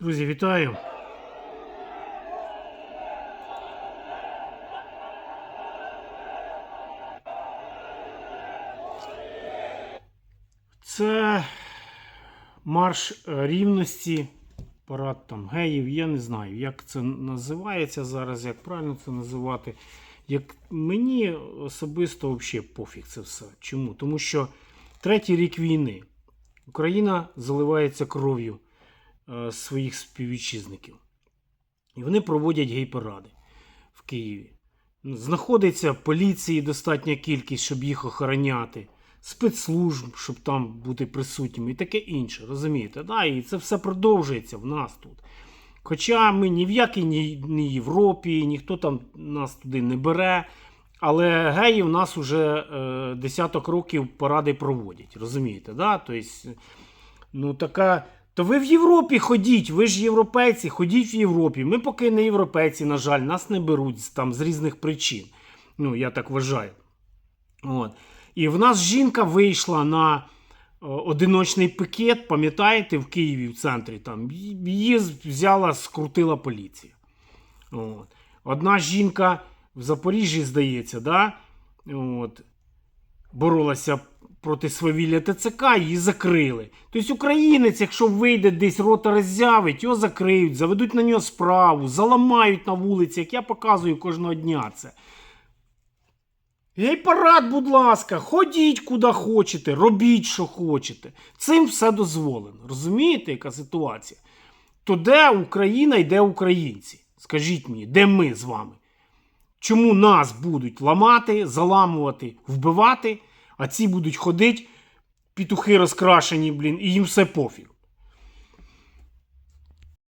Друзі, вітаю! Це марш рівності, парад там геїв, я не знаю, як це називається зараз, як правильно це називати. Як мені особисто взагалі пофіг це все. Чому? Тому що третій рік війни Україна заливається кров'ю своїх співвітчизників. І вони проводять гей-паради в Києві. Знаходиться поліції достатня кількість, щоб їх охороняти, спецслужб, щоб там бути присутніми, і таке інше. Розумієте? Да? І це все продовжується в нас тут. Хоча ми ні в якій ні, ні Європі, ніхто там нас туди не бере. Але геї в нас вже е, десяток років поради проводять. Розумієте? Да? Тобто, ну така. То ви в Європі ходіть, ви ж європейці, ходіть в Європі. Ми поки не європейці, на жаль, нас не беруть там з різних причин. Ну, я так вважаю. От. І в нас жінка вийшла на одиночний пікет, пам'ятаєте, в Києві в центрі. Там її взяла, скрутила поліція. От. Одна жінка в Запоріжжі, здається, да? От, боролася проти свавілля ТЦК, її закрили. Тобто українець, якщо вийде десь рота роззявить, його закриють, заведуть на нього справу, заламають на вулиці, як я показую кожного дня це. Гей, парад, будь ласка, ходіть куди хочете, робіть, що хочете. Цим все дозволено. Розумієте, яка ситуація? То де Україна і де українці? Скажіть мені, де ми з вами? Чому нас будуть ламати, заламувати, вбивати, а ці будуть ходити, пітухи розкрашені, блін, і їм все пофіг.